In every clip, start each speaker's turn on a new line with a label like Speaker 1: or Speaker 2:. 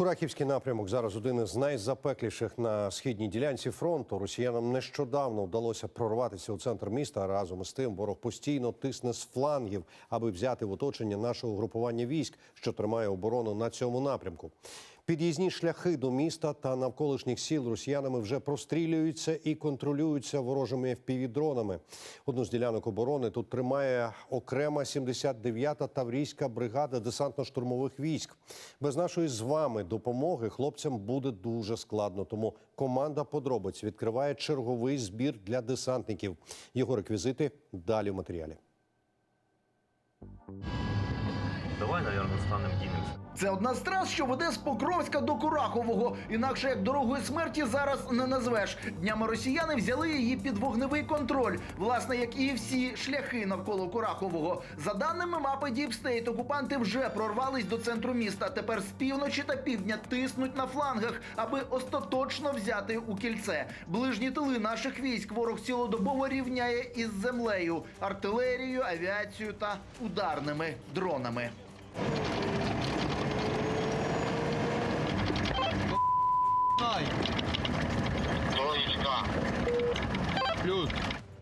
Speaker 1: Курахівський напрямок зараз один із найзапекліших на східній ділянці фронту. Росіянам нещодавно вдалося прорватися у центр міста. Разом з тим ворог постійно тисне з флангів, аби взяти в оточення нашого групування військ, що тримає оборону на цьому напрямку. Під'їзні шляхи до міста та навколишніх сіл росіянами вже прострілюються і контролюються ворожими FPV-дронами. Одну з ділянок оборони тут тримає окрема 79-та таврійська бригада десантно-штурмових військ. Без нашої з вами допомоги хлопцям буде дуже складно. Тому команда подробиць відкриває черговий збір для десантників. Його реквізити далі в матеріалі.
Speaker 2: Давай, наверное, станем кинемся.
Speaker 3: Це одна з трас, що веде з Покровська до Курахового. Інакше як дорогою смерті зараз не назвеш. Днями росіяни взяли її під вогневий контроль, власне, як і всі шляхи навколо Курахового. За даними мапи State, окупанти вже прорвались до центру міста. Тепер з півночі та півдня тиснуть на флангах, аби остаточно взяти у кільце. Ближні тили наших військ ворог цілодобово рівняє із землею, артилерією, авіацією та ударними дронами.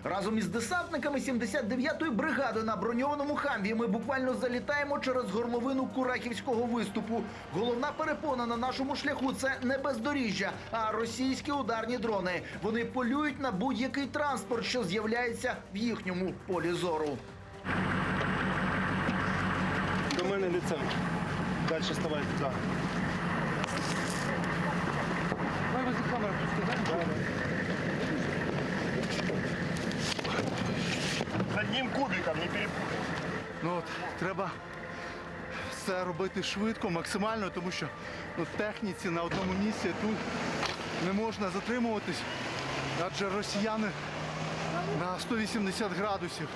Speaker 3: Разом із десантниками 79-ї бригади на броньованому хамві ми буквально залітаємо через горловину Курахівського виступу. Головна перепона на нашому шляху це не бездоріжжя, а російські ударні дрони. Вони полюють на будь-який транспорт, що з'являється в їхньому полі зору.
Speaker 4: До мене лицем. Далі ставай туди. Одним кубиком не перепутай.
Speaker 5: Ну от треба все робити швидко, максимально, тому що ну, техніці на одному місці тут не можна затримуватись, адже росіяни на 180 градусів.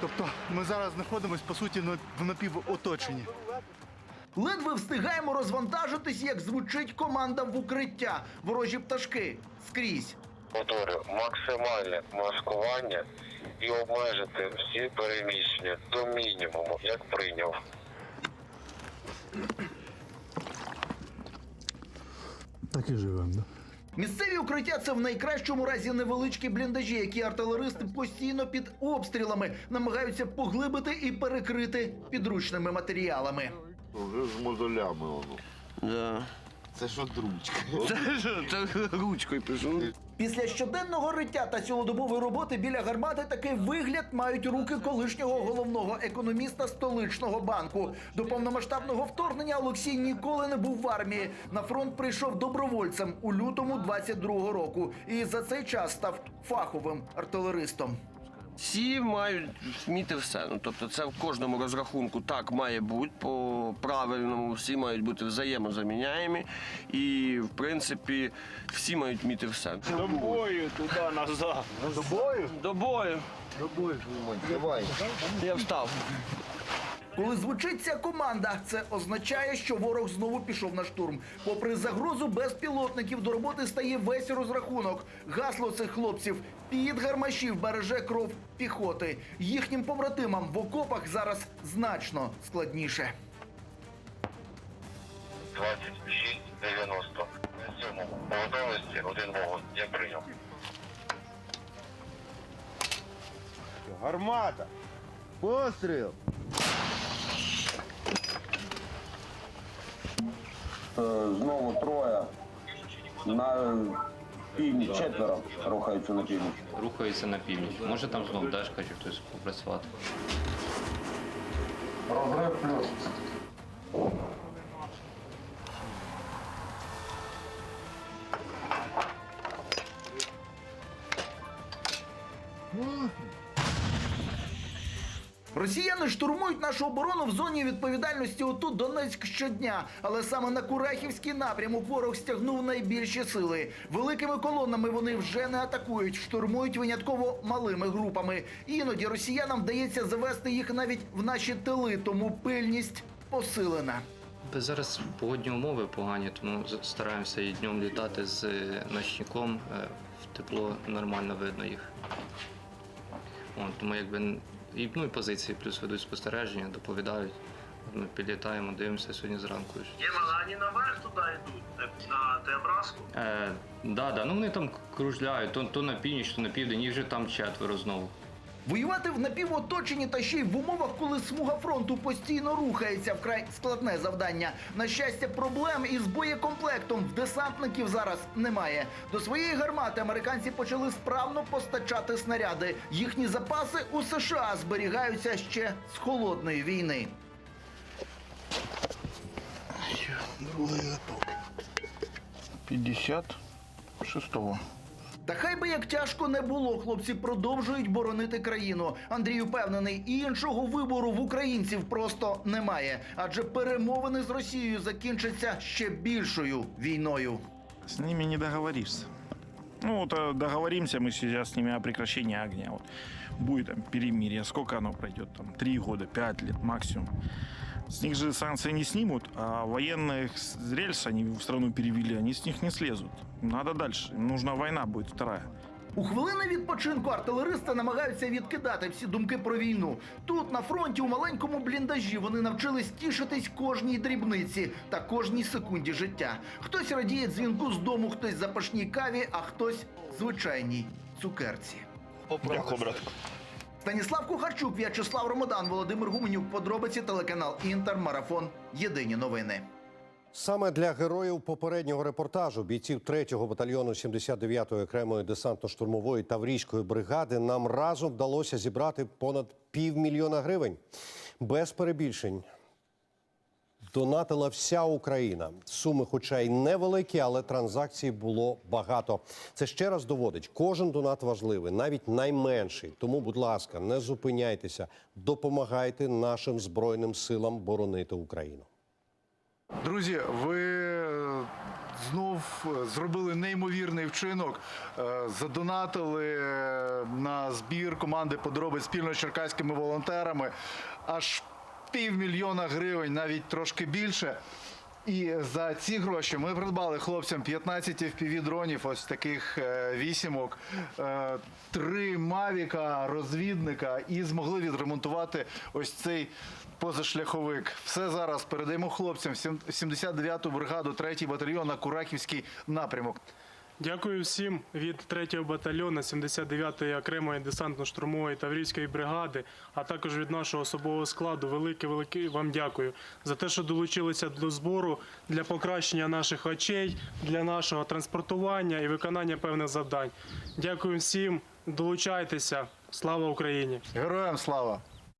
Speaker 5: Тобто ми зараз знаходимося по суті в напівоточенні.
Speaker 3: Ледве встигаємо розвантажитись, як звучить команда в укриття. Ворожі пташки скрізь.
Speaker 6: Повторю, максимальне маскування і обмежити всі переміщення до мінімуму, як прийняв.
Speaker 5: Так і живемо, да?
Speaker 3: Місцеві укриття це в найкращому разі невеличкі бліндажі, які артилеристи постійно під обстрілами намагаються поглибити і перекрити підручними матеріалами.
Speaker 7: Вже з мозолями воно.
Speaker 8: Да.
Speaker 7: Це що дручка?
Speaker 8: Це що, це ручкою пишу.
Speaker 3: Після щоденного риття та цілодобової роботи біля гармати такий вигляд мають руки колишнього головного економіста столичного банку. До повномасштабного вторгнення Олексій ніколи не був в армії. На фронт прийшов добровольцем у лютому 22-го року і за цей час став фаховим артилеристом.
Speaker 8: Всі мають вміти все. Ну, тобто це в кожному розрахунку так має бути по правильному, всі мають бути взаємозаміняємі. І, в принципі, всі мають вміти все.
Speaker 4: До бою, туди, назад. До бою?
Speaker 8: До бою.
Speaker 7: Давай.
Speaker 8: Я встав.
Speaker 3: Коли звучить ця команда, це означає, що ворог знову пішов на штурм. Попри загрозу безпілотників, до роботи стає весь розрахунок. Гасло цих хлопців під гармашів береже кров піхоти. Їхнім побратимам в окопах зараз значно складніше.
Speaker 6: 26-90. На цьому по готовності один вогонь, як прийняв.
Speaker 4: Гармата. Постріл.
Speaker 9: Знову троє на північ, четверо рухаються на північ.
Speaker 10: рухається на північ. Може там знов Дашка чи хтось попрацювати.
Speaker 9: Розрив плюс.
Speaker 3: Росіяни штурмують нашу оборону в зоні відповідальності отут Донецьк щодня. Але саме на Курахівський напрямок ворог стягнув найбільші сили. Великими колонами вони вже не атакують, штурмують винятково малими групами. Іноді росіянам вдається завести їх навіть в наші тили, тому пильність посилена.
Speaker 10: Зараз погодні умови погані, тому стараємося і днем літати з е, ночником. е, В тепло нормально видно їх. От, тому якби і, ну, і позиції плюс ведуть спостереження, доповідають. Ми підлітаємо, дивимося сьогодні зранку.
Speaker 2: Є вони наверх туди йдуть, на Теобразку.
Speaker 10: Е, да, да, ну вони там кружляють, то, то на північ, то на південь, їх вже там четверо знову.
Speaker 3: Воювати в напівоточенні та ще й в умовах, коли смуга фронту постійно рухається, вкрай складне завдання. На щастя, проблем із боєкомплектом в десантників зараз немає. До своєї гармати американці почали справно постачати снаряди. Їхні запаси у США зберігаються ще з холодної війни.
Speaker 5: Другий готов. 56-го.
Speaker 3: Та хай би як тяжко не було, хлопці продовжують боронити країну. Андрій упевнений, іншого вибору в українців просто немає, адже перемовини з Росією закінчаться ще більшою війною.
Speaker 4: С ними не договоришься. Ну, вот э, договоримся мы сейчас с ними о прекращении огня. Вот будет там перемирие. Сколько оно пройдет? Там три года, пять лет максимум. С них же санкции не снимут, а военных с рельс они в страну перевели, они с них не слезут. Надо дальше. Им нужна война будет вторая.
Speaker 3: У хвилини відпочинку артилеристи намагаються відкидати всі думки про війну. Тут на фронті у маленькому бліндажі вони навчились тішитись кожній дрібниці та кожній секунді життя. Хтось радіє дзвінку з дому, хтось запашній каві, а хтось звичайній цукерці.
Speaker 4: Дякую, братку.
Speaker 3: Станіслав Кухарчук, В'ячеслав Ромодан, Володимир Гуменюк. Подробиці телеканал Інтер. Марафон. Єдині новини.
Speaker 1: Саме для героїв попереднього репортажу бійців 3-го батальйону 79-ї окремої десантно-штурмової таврійської бригади нам разом вдалося зібрати понад півмільйона гривень. Без перебільшень. Донатила вся Україна. Суми, хоча й невеликі, але транзакцій було багато. Це ще раз доводить, кожен донат важливий, навіть найменший. Тому, будь ласка, не зупиняйтеся, допомагайте нашим збройним силам боронити Україну.
Speaker 5: Друзі, ви е, знов е, зробили неймовірний вчинок. Е, Задонатили на збір команди подробиць спільно з черкаськими волонтерами аж півмільйона гривень, навіть трошки більше. І за ці гроші ми придбали хлопцям 15 FPV-дронів, ось таких е, вісімок, е, три мавіка, розвідника, і змогли відремонтувати ось цей позашляховик. Все зараз передаємо хлопцям сім- 79-ту бригаду, 3-й батальйон на Кураківський напрямок.
Speaker 11: Дякую всім від 3-го батальйону 79-ї окремої десантно-штурмової таврійської бригади, а також від нашого особового складу. Велике велике вам дякую за те, що долучилися до збору для покращення наших очей, для нашого транспортування і виконання певних завдань. Дякую всім, долучайтеся. Слава Україні!
Speaker 5: Героям слава!